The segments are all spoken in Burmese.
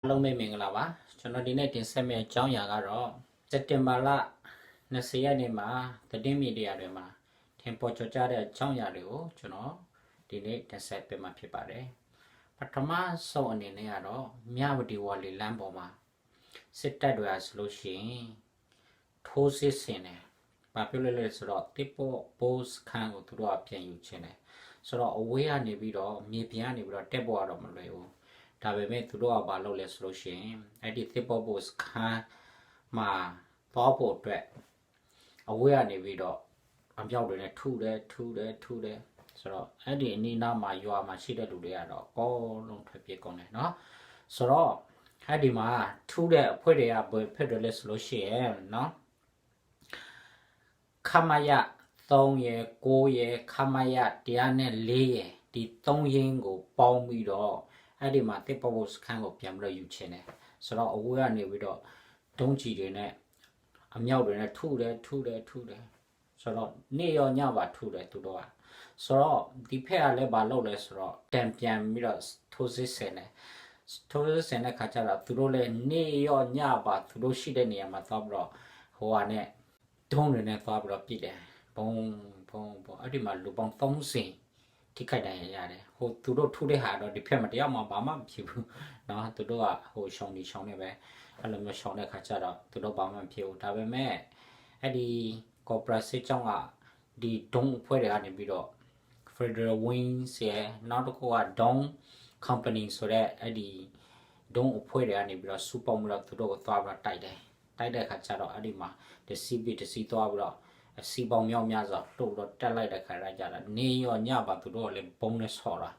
အားလုံးပဲမင်္ဂလာပါကျွန်တော်ဒီနေ့တင်ဆက်မယ့်အကြောင်းအရာကတော့စက်တင်ဘာလ20ရက်နေ့မှာသတင်းမီဒီယာတွေမှာထင်ပေါ်ကျော်ကြားတဲ့အကြောင်းအရာတွေကိုကျွန်တော်ဒီနေ့တင်ဆက်ပေးမှာဖြစ်ပါတယ်ပထမဆုံးအနေနဲ့ကတော့မြဝတီဝါလီလမ်းပေါ်မှာစစ်တပ်တွေအားဆိုလို့ရှိရင်ထိုးစစ်ဆင်တယ်ဘာပြောလဲလဲဆိုတော့တစ်ပေါ် post ခန်းကိုသူတို့အပြန်ယူခြင်းတယ်ဆိုတော့အဝေးကနေပြီးတော့မြေပြင်ကနေပြီးတော့တက်ပေါ်ရတော့မလွယ်ဘူး ဒါပေမဲ့သူတို့ကဘာလုပ်လဲဆိုလို့ရှိရင်အဲ့ဒီ tip of boss ခန်းမှာသွားဖို့အတွက်အဝေးကနေပြီးတော့အပြောက်တွေနဲ့ထုတယ်ထုတယ်ထုတယ်ဆိုတော့အဲ့ဒီအနီးနားမှာရွာမှာရှိတဲ့လူတွေကတော့အကောလုံးထွက်ပြေးကုန်တယ်เนาะဆိုတော့အဲ့ဒီမှာထုတဲ့အဖွဲ့တွေကဘယ်ဖြစ်တယ်လဲဆိုလို့ရှိရင်เนาะခမယ3ရယ်9ရယ်ခမယ100နဲ့4ရယ်ဒီ3ရင်းကိုပေါင်းပြီးတော့ အဲ့ဒီမှာတစ်ပပုတ်စခန်းကိုပြန်ပြီးတော့ယူချင်တယ်ဆိုတော့အဝေးကနေပြီးတော့ဒုံးချီတွေနဲ့အမြောက်တွေနဲ့ထုတယ်ထုတယ်ထုတယ်ဆိုတော့နေ့ရောညပါထုတယ်သူတို့ကဆိုတော့ဒီဖက်ကလည်းမလုပ်လဲဆိုတော့တံပြန်ပြီးတော့ထိုးစစ်ဆင်တယ်ထိုးစစ်ဆင်တဲ့ခါကျတော့သူတို့လည်းနေ့ရောညပါသူတို့ရှိတဲ့နေရာမှာသွားပြီးတော့ဟိုဟာနဲ့ဒုံးတွေနဲ့သွားပြီးတော့ပြစ်တယ်ဘုံဘုံဘုံအဲ့ဒီမှာလူပေါင်း30 ထိခိုက်ဒဏ်ရာရတယ်ဟိုသူတို့ထုတဲ့ဟာတော့ဒီဖက်မှာတရားမှဘာမှမဖြစ်ဘူးเนาะသူတို့ကဟိုရှောင်းနေရှောင်းနေပဲအဲ့လိုမျိုးရှောင်းတဲ့ခါကျတော့သူတို့ဘာမှမဖြစ်ဘူးဒါပေမဲ့အဲ့ဒီ corporate စစ်ကြောင်းကဒီဒုံအဖွဲ့တွေကနေပြီးတော့ Federal Wings ရဲ့နောက်တစ်ခုက Dong Company ဆိုတဲ့အဲ့ဒီဒုံအဖွဲ့တွေကနေပြီးတော့စူပေါင်းပြီးတော့သူတို့ကိုသွားပြီးတော့တိုက်တယ်တိုက်တဲ့ခါကျတော့အဲ့ဒီမှာတစီပီတစီသွားပြီးတော့ အစီပေါင်းမြောက်များစွာတို့တော့တက်လိုက်တဲ့ခါရကြတာနေရောညပါသူတို့ကလည်းဘုံနဲ့ဆော့တာ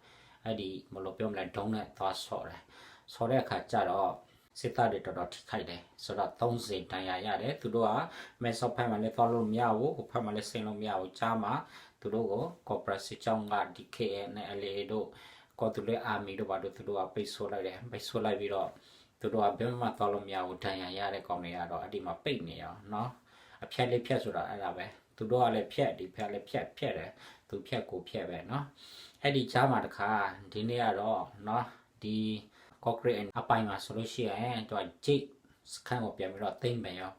အဲ့ဒီမလို့ပြောမလဲဒုံနဲ့သွားဆော့တယ်ဆော့တဲ့အခါကျတော့စစ်သားတွေတော်တော်ထိခိုက်တယ်ဆိုတော့30တန်ရာရတယ်သူတို့ကမဲဆော့ဖက်မှာလည်းသွားလို့မရဘူးဟိုဖက်မှာလည်းဆင်းလို့မရဘူးကြားမှာသူတို့ကို corporate စစ်ကြောင်းက DKN နဲ့ LA တို့ကောသူလေးအာမီတို့ဘာတို့သူတို့ကပိတ်ဆို့လိုက်တယ်ပိတ်ဆို့လိုက်ပြီးတော့သူတို့ကဘယ်မှသွားလို့မရဘူးဒဏ်ရာရတဲ့ကောင်တွေကတော့အဲ့ဒီမှာပိတ်နေရောเนาะ အဖြက်လေးဖြက်ဆိုတာအဲ့ဒါပဲသူတို့ကလည်းဖြက်ဒီဖြက်လည်းဖြက်ဖြက်တယ်သူဖြက်ကိုဖြက်ပဲเนาะအဲ့ဒီချားမှာတခါဒီနေ့ကတော့เนาะဒီ concrete အပိုင်းမှာဆိုလို့ရှိရင်သူက jig စကန်ကိုပြန်ပြီးတော့သိမ့်မယ်ရော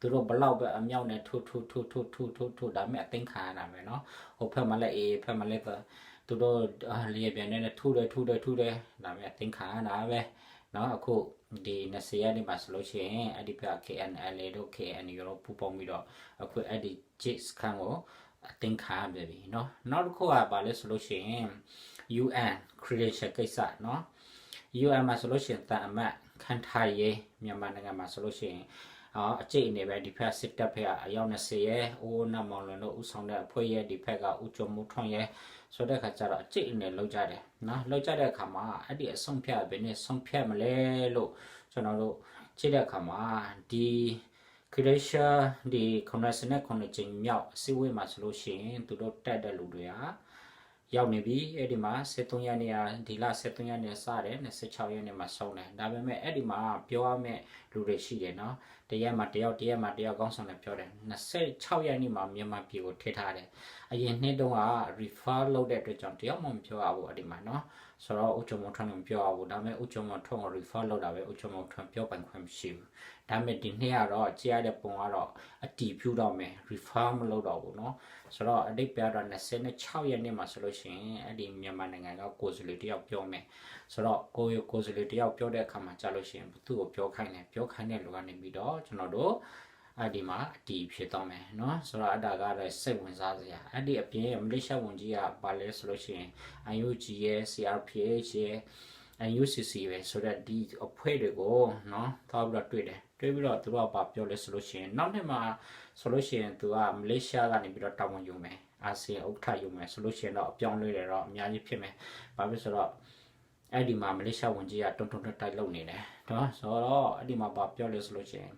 သူတို့ဘလောက်ပဲအမြောက်နဲ့ထုထုထုထုထုထုထုဒါမဲ့အသိခံရတာပဲเนาะဟိုဖက်မှာလည်းအေးဖက်မှာလည်းသူတို့လျက်ပြန်နေထုတယ်ထုတယ်ထုတယ်ဒါမဲ့အသိခံရတာပဲ နော်အခုဒီ20ရက်နေ့မှာဆိုလို့ရှိရင်အဲ့ဒီဘက် KNL တို့ KNU တို့ပူးပေါင်းပြီးတော့အခုအဲ့ဒီ JIT စခန်းကိုအသင်ခံရပြီနော်နောက်တစ်ခုကဘာလဲဆိုလို့ရှိရင် UN credential ကိစ္စနော် UN မှာဆိုလို့ရှိရင်တန်အမတ်ခံထားရေးမြန်မာနိုင်ငံမှာဆိုလို့ရှိရင် အော်အကျိတ်အနေပဲဒီဖက်စစ်တပ်ဖက်ကအယောက်20ရဲအိုးနမောင်လွန်တို့ဥဆောင်တဲ့အဖွဲ့ရဲ့ဒီဖက်ကဥကြုံမှုထွန်ရဲဆိုတဲ့ခါကျတော့အကျိတ်အနေလောက်ကြတယ်နော်လောက်ကြတဲ့အခါမှာအဲ့ဒီအဆုံးဖြတ်ဘယ်နဲ့ဆုံးဖြတ်မလဲလို့ကျွန်တော်တို့ကြည့်တဲ့အခါမှာဒီ creation ဒီ connection နဲ့ connection မြောက်အစည်းအဝေးမှာဆိုလို့ရှိရင်သူတို့တက်တဲ့လူတွေက ရောက်နေပြီအဲ့ဒီမှာ73ရက်နေ့ကဒီလ73ရက်နေ့စတယ်26ရက်နေ့မှာဆုံးတယ်ဒါပေမဲ့အဲ့ဒီမှာပြောရမယ့်လူတွေရှိတယ်နော်တရက်မှာတယောက်တရက်မှာတယောက်ကောင်းဆောင်တယ်ပြောတယ်26ရက်နေ့မှာမြန်မာပြည်ကိုထည့်ထားတယ်အရင်နှစ်တုန်းက refer လုပ်တဲ့အတွက်ကြောင့်တယောက်မှမပြောရဘူးအဲ့ဒီမှာနော် ဆိုတော့ဥကြုံမထွန်းကပြောရဘူးဒါပေမဲ့ဥကြုံမထွန်းကို refer လုပ်တာပဲဥကြုံမထွန်းပြောပိုင်ခွင့်မရှိဘူးဒါပေမဲ့ဒီနှစ်ကတော့ကြည့်ရတဲ့ပုံကတော့အတီးဖြူတော့မယ် refer မလုပ်တော့ဘူးเนาะဆိုတော့အတိတ်ပြတော့26ရက်နေ့မှာဆိုလို့ရှိရင်အဲ့ဒီမြန်မာနိုင်ငံကကိုယ်စားလှယ်တယောက်ပြောမယ်ဆိုတော့ကိုယ်ကိုယ်စားလှယ်တယောက်ပြောတဲ့အခါမှာကြားလို့ရှိရင်ဘသူ့ကိုပြောခိုင်းတယ်ပြောခိုင်းတဲ့လူကနေပြီးတော့ကျွန်တော်တို့ အဲ့ဒီမှာအတီးဖြစ်တော့မယ်เนาะဆိုတော့အတားကတော့စိတ်ဝင်စားစရာအဲ့ဒီအပြင်မလေးရှားဝန်ကြီးကပါလဲဆိုလို့ရှိရင် IUG ရဲ့ CRPH ရဲ့ UCC ပဲဆိုတော့ဒီအဖွဲ့တွေကိုเนาะသွားပြီးတော့တွေ့တယ်တွေ့ပြီးတော့သူတို့ကဘာပြောလဲဆိုလို့ရှိရင်နောက်နှစ်မှာဆိုလို့ရှိရင်သူကမလေးရှားကနေပြီးတော့တာဝန်ယူမယ်အာဆီယံဥက္ကဋ္ဌယူမယ်ဆိုလို့ရှိရင်တော့အပြောင်းလဲတယ်တော့အများကြီးဖြစ်မယ်ဘာဖြစ်ဆိုတော့အဲ့ဒီမှာမလေးရှားဝန်ကြီးကတုံတုံတက်တိုက်လုပ်နေတယ်เนาะဆိုတော့အဲ့ဒီမှာဘာပြောလဲဆိုလို့ရှိရင်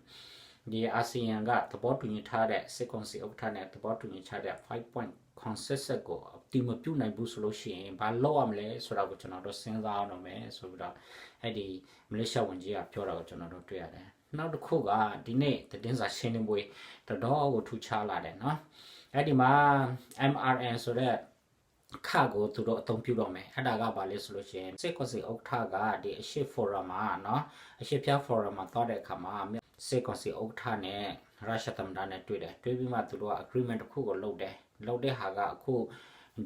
ဒီအာဆီယံကသဘောတူညီထားတဲ့စစ်ကောင်စီဥက္ကဋ္ဌနဲ့သဘောတူညီထားတဲ့5 point consensus ကိုအတိမပြုနိုင်ဘူးဆိုလို့ရှိရင်ဘာလုပ်ရမလဲဆိုတာကိုကျွန်တော်တို့စဉ်းစားအောင်လုပ်မယ်ဆိုပြီးတော့အဲ့ဒီမလေးရှားဝန်ကြီးကပြောတာကိုကျွန်တော်တို့တွေ့ရတယ်နောက်တစ်ခုကဒီနေ့သတင်းစာရှင်းလင်းပွဲတော်တော်ကိုထူခြားလာတယ်နော်အဲ့ဒီမှာ MRN ဆိုတဲ့ခါကိုသူတို့အသုံးပြုတော့မယ်အဲ့ဒါကဘာလဲဆိုလို့ရှိရင်စစ်ကောစီဥက္ကဋ္ဌကဒီအရှိဖိုရမ်မှာနော်အရှိဖျားဖိုရမ်မှာသွားတဲ့အခါမှာ စစ်ကောစီဥက္ခနဲ့ရုရှားသမ္မတနဲ့တွေ့တယ်တွေ့ပြီးမှသူတို့က agreement တစ်ခုကိုလုပ်တယ်လုပ်တဲ့ဟာကအခု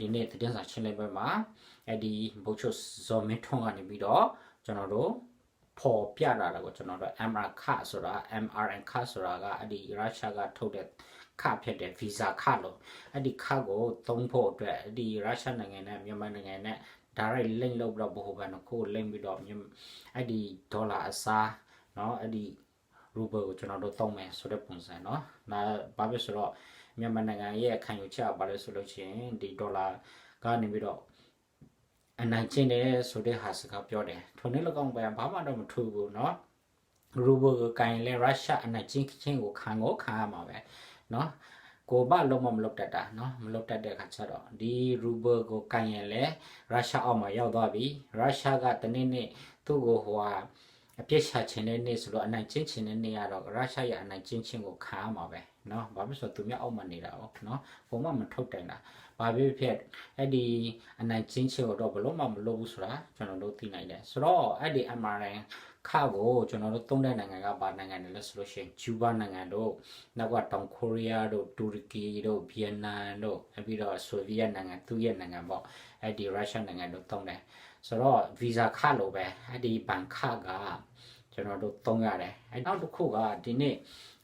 ဒီနေ့တည်င်းစာရှင်းလင်းပွဲမှာအဲ့ဒီဘုတ်ချုပ်ဇော်မင်းထွန်းကနေပြီးတော့ကျွန်တော်တို့ပေါ်ပြတာတော့ကျွန်တော်တို့ MR ခဆိုတာ MRN ခဆိုတာကအဲ့ဒီရုရှားကထုတ်တဲ့ခဖြစ်တဲ့ visa ခလို့အဲ့ဒီခကိုသုံးဖို့အတွက်အဲ့ဒီရုရှားနိုင်ငံနဲ့မြန်မာနိုင်ငံနဲ့ direct link လုပ်ပြီးတော့ဘိုဟိုဘန်ကို link ပြီးတော့အဲ့ဒီဒေါ်လာအစားเนาะအဲ့ဒီ ရူဘယ်ကိုကျွန်တော်တို့သုံးမယ်ဆိုတဲ့ပုံစံเนาะဒါဘာဖြစ်ဆိုတော့မြန်မာနိုင်ငံရဲ့ခံယူချက်ပါလဲဆိုလို့ရှိရင်ဒီဒေါ်လာကနေပြီးတော့အနိုင်ကျင့်တယ်ဆိုတဲ့ဟာစကားပြောတယ်ထုံနေလောက်အောင်ပဲဘာမှတော့မထူးဘူးเนาะရူဘယ်ကိုကိုင်လဲရုရှားအနိုင်ကျင့်ခြင်းကိုခံကိုခံရမှာပဲเนาะကိုဘလုံးမမလုပ်တတ်တာเนาะမလုပ်တတ်တဲ့အခါကျတော့ဒီရူဘယ်ကိုကိုင်ရင်လဲရုရှားအောက်မှာရောက်သွားပြီရုရှားကတနေ့နေ့သူ့ကိုဟိုဟာ အပြစ်ချခြင်းတဲ့နေ့ဆိုတော့အနိုင်ကျင့်ခြင်းတဲ့နေ့ကတော့ရုရှားရဲ့အနိုင်ကျင့်ခြင်းကိုခံရမှာပဲเนาะဘာဖြစ်ဆိုသူများအောက်မှာနေတာ哦เนาะဘုံမမထုတ်တိုင်တာဘာဖြစ်ဖြစ်အဲ့ဒီအနိုင်ကျင့်ခြင်းကိုတော့ဘလို့မှမလုပ်ဘူးဆိုတာကျွန်တော်တို့သိနိုင်တယ်ဆိုတော့အဲ့ဒီ MRN ခါကိုကျွန်တော်တို့သုံးတဲ့နိုင်ငံကဘာနိုင်ငံတွေလဲဆိုလို့ရှိရင်ကျူးဘာနိုင်ငံတို့နောက်ကတောင်ကိုရီးယားတို့တူရကီတို့ဗီယက်နမ်တို့ပြီးတော့ဆိုဗီယက်နိုင်ငံသူရဲ့နိုင်ငံပေါ့အဲ့ဒီရုရှားနိုင်ငံတို့သုံးတယ်ဆိုတော့ဗီဇာခလိုပဲအဲ့ဒီဘန်ခကကျွန်တော်တို့သုံးရတယ်အဲ့နောက်တစ်ခုကဒီနေ့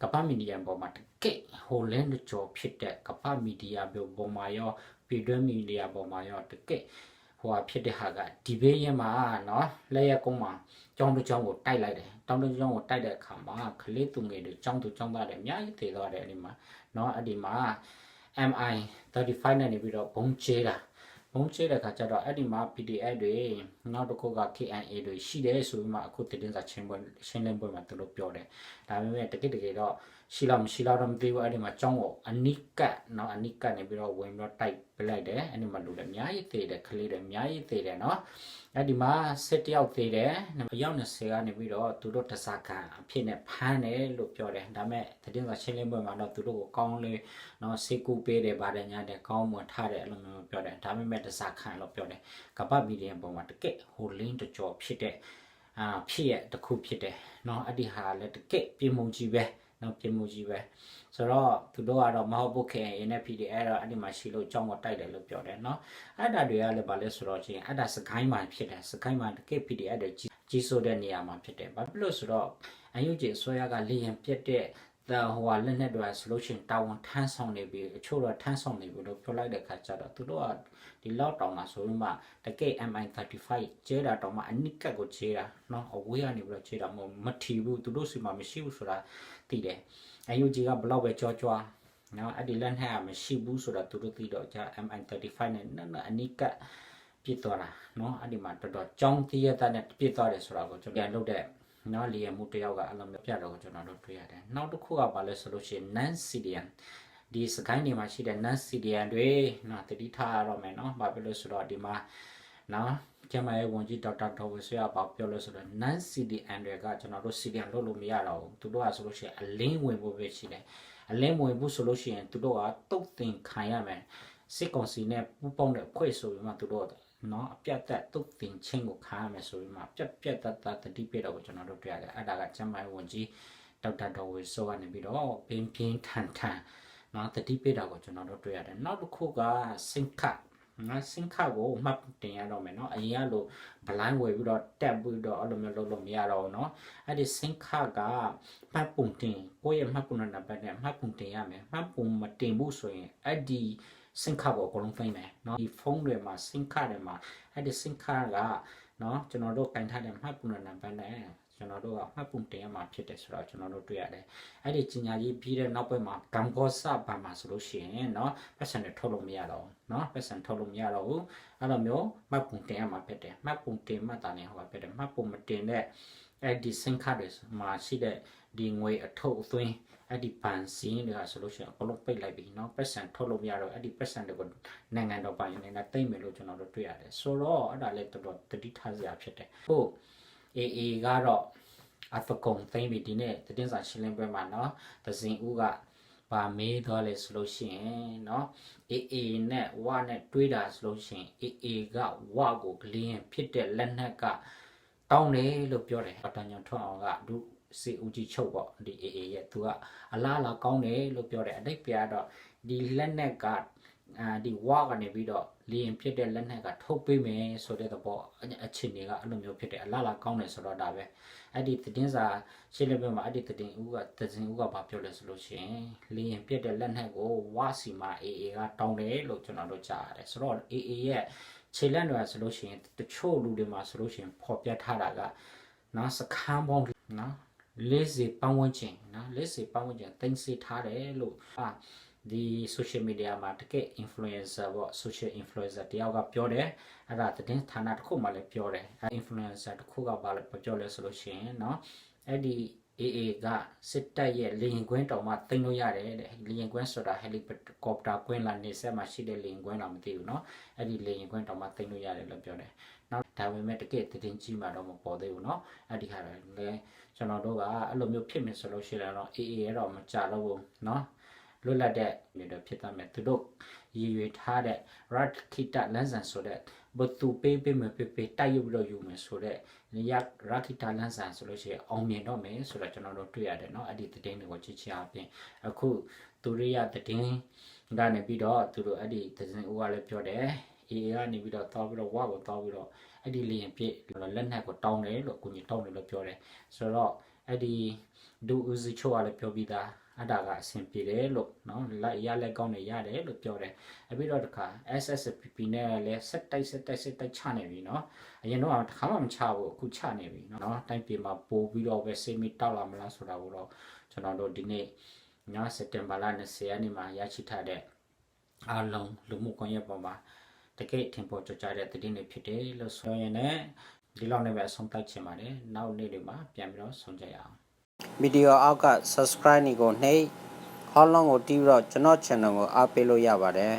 ကပ္ပမီဒီယံပေါ်မှာတကယ့်ဟိုလင်းကြော်ဖြစ်တဲ့ကပ္ပမီဒီယာပေါ်မှာရောပြည်တွင်းမီဒီယာပေါ်မှာရောတကယ့် ဟိုဟာဖြစ်တဲ့ဟာကဒီဘေးရင်မှာနော်လက်ရက်ကုန်းမှာကျောင်းတစ်ကျောင်းကိုတိုက်လိုက်တယ်တောင်းတစ်ကျောင်းကိုတိုက်တဲ့အခါမှာကလေးသူငယ်တွေကျောင်းသူကျောင်းသားတွေအများကြီးတည်သွားတယ်အဲ့ဒီမှာနော်အဲ့ဒီမှာ MI 35နဲ့နေပြီးတော့ဘုံချေးတာဘုံချေးတဲ့ခါကျတော့အဲ့ဒီမှာ PDF တွေနောက်တစ်ခုက KNA တွေရှိတယ်ဆိုပြီးမှအခုတည်င်းစာချင်းပွဲရှင်းလင်းပွဲမှာသူတို့ပြောတယ်ဒါပေမဲ့တကယ်တကယ်တော့ ရှိလားမရှိလားတော့မသိဘူးအဲ့ဒီမှာကျောင်းကိုအနိကတ်နော်အနိကတ်နေပြီးတော့ဝင်ပြီးတော့တိုက်ပလိုက်တယ်အဲ့ဒီမှာလူတွေအများကြီးသေးတယ်ကလေးတွေအများကြီးသေးတယ်နော်အဲ့ဒီမှာစစ်တယောက်သေးတယ်အယောက်20ကနေပြီးတော့သူတို့တစားခံအဖြစ်နဲ့ဖမ်းတယ်လို့ပြောတယ်ဒါပေမဲ့တည်င်းစာရှင်းလင်းပွဲမှာတော့သူတို့ကိုကောင်းလေးနော်စေကူပေးတယ်ဗာတယ်ညာတယ်ကောင်းမွန်ထားတယ်အဲ့လိုမျိုးပြောတယ်ဒါပေမဲ့တစားခံလို့ပြောတယ်ကပ္ပမီဒီယံပုံမှာတကက်ဟိုလင်းတကြောဖြစ်တဲ့အာဖြစ်ရတစ်ခုဖြစ်တယ်เนาะအဲ့ဒီဟာလည်းတကက်ပြင်းမှုကြီးပဲ နော်ပြမှုကြီးပဲဆိုတော့သူတို့ကတော့မဟုတ်ဘူးခင်ရင်းနဲ့ PDF တော့အဲ့ဒီမှာရှိလို့ကြောင်းကိုတိုက်တယ်လို့ပြောတယ်နော်အဲ့ဒါတွေကလည်းဘာလဲဆိုတော့ချင်းအဲ့ဒါစကိုင်းမှာဖြစ်တယ်စကိုင်းမှာတကယ် PDF တွေကြီးကြီးဆိုတဲ့နေရာမှာဖြစ်တယ်ဘာဖြစ်လို့ဆိုတော့အယုတ်ကျေဆွဲရကလေရင်ပြက်တဲ့ ဒါဟိုဟာလက်နဲ့တော့ဆိုလို့ရှိရင်တာဝန်ထမ်းဆောင်နေပြီအချို့တော့ထမ်းဆောင်နေပြီလို့ပြောလိုက်တဲ့ခါကျတော့သူတို့ကဒီလောက်တောင်မှာဆိုရင်မှတကယ် MI35 ကျဲတာတောင်မှအနိကတ်ကိုကျဲတာเนาะအဝေးကနေပြီးတော့ကျဲတာမဟုတ်မထီဘူးသူတို့စီမှာမရှိဘူးဆိုတာသိတယ်အယူကြီးကဘလောက်ပဲကြောကြွားနော်အဲ့ဒီလက်နဲ့ကမရှိဘူးဆိုတာသူတို့သိတော့ကြာ MI35 နဲ့နနအနိကတ်ပြစ်သွားတာနော်အဲ့ဒီမှာတော်တော်ကြောင်းတရတဲ့နဲ့ပြစ်သွားတယ်ဆိုတာကိုကျွန်တော်လုပ်တဲ့ နော်လီယမှုတယောက်ကအဲ့လိုမျိုးပြတော့ကိုကျွန်တော်တို့တွေ့ရတယ်နောက်တစ်ခုကဘာလဲဆိုလို့ရှိရင် non civilian ဒီစကိုင်းနေမှာရှိတဲ့ non civilian တွေနော်တတိထားရတော့မယ်နော်ဘာဖြစ်လို့ဆိုတော့ဒီမှာနော်ကျမရဲ့ဝန်ကြီးဒေါက်တာဒေါ်ဝဆွေကပြောလို့ဆိုတော့ non civilian တွေကကျွန်တော်တို့ civilian လုပ်လို့မရတော့ဘူးသူတို့ကဆိုလို့ရှိရင်အလင်းဝင်ဖို့ပဲရှိတယ်အလင်းဝင်ဖို့ဆိုလို့ရှိရင်သူတို့ကတုတ်တင်ခံရမယ်စစ်ကောင်စီနဲ့ပူးပေါင်းတဲ့ဖွဲ့ဆိုပြီးမှသူတို့ နော်အပြတ်သက်တုတ်တင်ချင်းကိုခါရမယ်ဆိုပြီးမှပြက်ပြက်တတ်တတ်တတိပြတော့ကိုကျွန်တော်တို့တွေ့ရတယ်အဲ့ဒါကကျမရဲ့ဝန်ကြီးဒေါက်တာဒေါ်ဝေဆိုကနေပြီးတော့ပင်းပြင်းထန်ထန်နော်တတိပြတာကိုကျွန်တော်တို့တွေ့ရတယ်နောက်တစ်ခုကစင်ခတ်ငါစင်ခါကိုမှတ်တင်ရတော့မယ်เนาะအရင်ကလို့ဘလိုင်းဝယ်ပြီးတော့တက်ပြီးတော့အဲ့လိုမျိုးလုပ်လို့မရတော့ဘူးเนาะအဲ့ဒီစင်ခါကမှတ်ပုံတင်ကိုယ့်ရဲ့မှတ်ပုံနံပါတ်နဲ့မှတ်ပုံတင်ရမယ်မှတ်ပုံမတင်ဘူးဆိုရင်အဲ့ဒီ စင်ခါကိုအကုန်လုံးဖိမ့်မယ်เนาะဒီဖုန်းတွေမှာစင်ခါတွေမှာအဲ့ဒီစင်ခါကเนาะကျွန်တော်တို့ကင်ထားတဲ့မှတ်ပုံနံပါတ်နဲ့ကျွန်တော်တို့ကမှတ်ပုံတင်ရမှာဖြစ်တယ်ဆိုတော့ကျွန်တော်တို့တွေ့ရတယ်။အဲ့ဒီကြီးညာကြီးပြီးတဲ့နောက်ပိုင်းမှာကမ်ဘောဆာဘာမှာဆိုလို့ရှိရင်เนาะပတ်စံတွေထုတ်လို့မရတော့ဘူးเนาะပတ်စံထုတ်လို့မရတော့ဘူးအဲ့လိုမျိုးမှတ်ပုံတင်ရမှာဖြစ်တယ်။မှတ်ပုံတင်မှတ်တာနေဟောဖြစ်တယ်။မှတ်ပုံမတင်တဲ့ အဲ့ဒီစင်ခါတွေမှာရှိတဲ့ဒီငွေအထုပ်အသွင်းအဲ့ဒီပန်စင်းတွေကဆိုလို့ရှိရင်အကုန်လုံးပိတ်လိုက်ပြီเนาะပတ်စံထုတ်လို့မရတော့အဲ့ဒီပတ်စံတွေကိုနိုင်ငံတော်ပိုင်နေနဲ့တိတ်မယ်လို့ကျွန်တော်တို့တွေ့ရတယ်ဆိုတော့အဲ့ဒါလည်းတော်တော်တတိထားစရာဖြစ်တယ်ဟုတ် AA ကတော့အဖကုံသိမ့်ပြီဒီနေ့တည်င်းစာရှင်းလင်းပွဲမှာเนาะသဇင်ဦးကဘာ ပါမေးတော့လေဆိုလို့ရှိရင်เนาะ AA နဲ့ဝနဲ့တွေးတာဆိုလို့ရှိရင် AA ကဝကိုကလင်းဖြစ်တဲ့လက်နက်က တောင်းတယ်လို့ပြောတယ်ပတန်ညွန်ထွန်းအောင်ကဒုစီဦးကြီးချုပ်ပေါ့ဒီ AA ရဲ့သူကအလားလာကောင်းတယ်လို့ပြောတယ်အတိတ်ပြတော့ဒီလက်နက်ကအာဒီဝါကနေပြီးတော့လင်းဖြစ်တဲ့လက်နက်ကထုတ်ပေးမယ်ဆိုတဲ့သဘောအခြေအနေကအဲ့လိုမျိုးဖြစ်တယ်အလားလာကောင်းတယ်ဆိုတော့ဒါပဲအဲ့ဒီသတင်းစာရှင်းလင်းပွဲမှာအဲ့ဒီသတင်းဦးကသတင်းဦးကဘာပြောလဲဆိုလို့ရှိရင်လင်းပြတဲ့လက်နက်ကိုဝါစီမာ AA ကတောင်းတယ်လို့ကျွန်တော်တို့ကြားရတယ်ဆိုတော့ AA ရဲ့ ခြေလက်တွေဆိုလို့ရှိရင်တချို့လူတွေမှာဆိုလို့ရှိရင်ပေါ်ပြထားတာကနော်စခန်းပေါင်းနော်လေးစီပတ်ဝန်းကျင်နော်လေးစီပတ်ဝန်းကျင်တင်စီထားတယ်လို့အာဒီ social media မှာတကယ် influencer ပေါ့ social influencer တယောက်ကပြောတယ်အဲ့ဒါသတင်းဌာနတစ်ခုမှလည်းပြောတယ်အဲ့ influencer တစ်ခုကဘာလဲပြောလဲဆိုလို့ရှိရင်เนาะအဲ့ဒီ AA ကစစ်တပ်ရဲ့လေရင်ကွင်းတောင်မှတင်လို့ရတယ်တဲ့လေရင်ကွင်းဆိုတာ helicopter ကွင်းလာနေဆက်မှာရှိတဲ့လေရင်ကွင်းတော့မသိဘူးเนาะအဲ့ဒီလေရင်ကွင်းတောင်မှတင်လို့ရတယ်လို့ပြောတယ်နောက်ဒါပေမဲ့တကယ်သတင်းကြီးမှတော့မပေါ်သေးဘူးเนาะအဲ့ဒီခါတော့လေကျွန်တော်တို့ကအဲ့လိုမျိုးဖြစ်မယ်ဆိုလို့ရှိရင်တော့ AA ရတော့မကြတော့ဘူးเนาะ လွတ်လပ်တဲ့နေတော့ဖြစ်သွားမယ်သူတို့ရည်ရွယ်ထားတဲ့ rat kita လမ်းစဉ်ဆိုတဲ့ဘသူပေးပေးမပေးပေးတိုက်ရုပ်ပြီးတော့ယူမယ်ဆိုတဲ့ရ rat kita လမ်းစဉ်ဆိုလို့ရှိရင်အောင်မြင်တော့မယ်ဆိုတော့ကျွန်တော်တို့တွေ့ရတယ်เนาะအဲ့ဒီသတင်းတွေကိုကြည့်ချင်အပြင်အခုသူရိယသတင်းကနေပြီးတော့သူတို့အဲ့ဒီသတင်းဦးကလည်းပြောတယ် AA ကနေပြီးတော့တောက်ပြီးတော့ဝါကိုတောက်ပြီးတော့အဲ့ဒီလျင်ပြည့်လက်နက်ကိုတောင်းတယ်လို့အကူကြီးတောင်းတယ်လို့ပြောတယ်ဆိုတော့အဲ့ဒီဒူဦးစီချိုကလည်းပြောပြီးသား အတာကအဆင်ပြေတယ်လို့နော်လက်ရလက်ကောင်းနေရတယ်လို့ပြောတယ်အပြီးတော့တခါ SSPP နဲ့လည်းစက်တိုက်စက်တိုက်စက်တိုက်ချနေပြီနော်အရင်တော့တစ်ခါမှမချဘူးအခုချနေပြီနော်တိုင်းပြည်မှာပို့ပြီးတော့ပဲစေမီတောက်လာမလားဆိုတာကိုတော့ကျွန်တော်တို့ဒီနေ့ညစက်တင်ဘာလ20ရက်နေ့မှာရရှိထားတဲ့အားလုံးလူမှုကွန်ရက်ပေါ်မှာတကယ်ထင်ပေါ်ကြကြတဲ့သတင်းတွေဖြစ်တယ်လို့ဆိုရင်လည်းဒီလောက်နဲ့ပဲအဆုံးသတ်ချင်ပါတယ်နောက်နေ့တွေမှာပြန်ပြီးတော့ဆုံးကြရအောင် ဗီဒီယိုအောက်က subscribe နေကိုနှိပ်ဟောင်းလုံးကိုတီးပြီးတော့ကျွန်တော် channel ကိုအားပေးလို့ရပါတယ်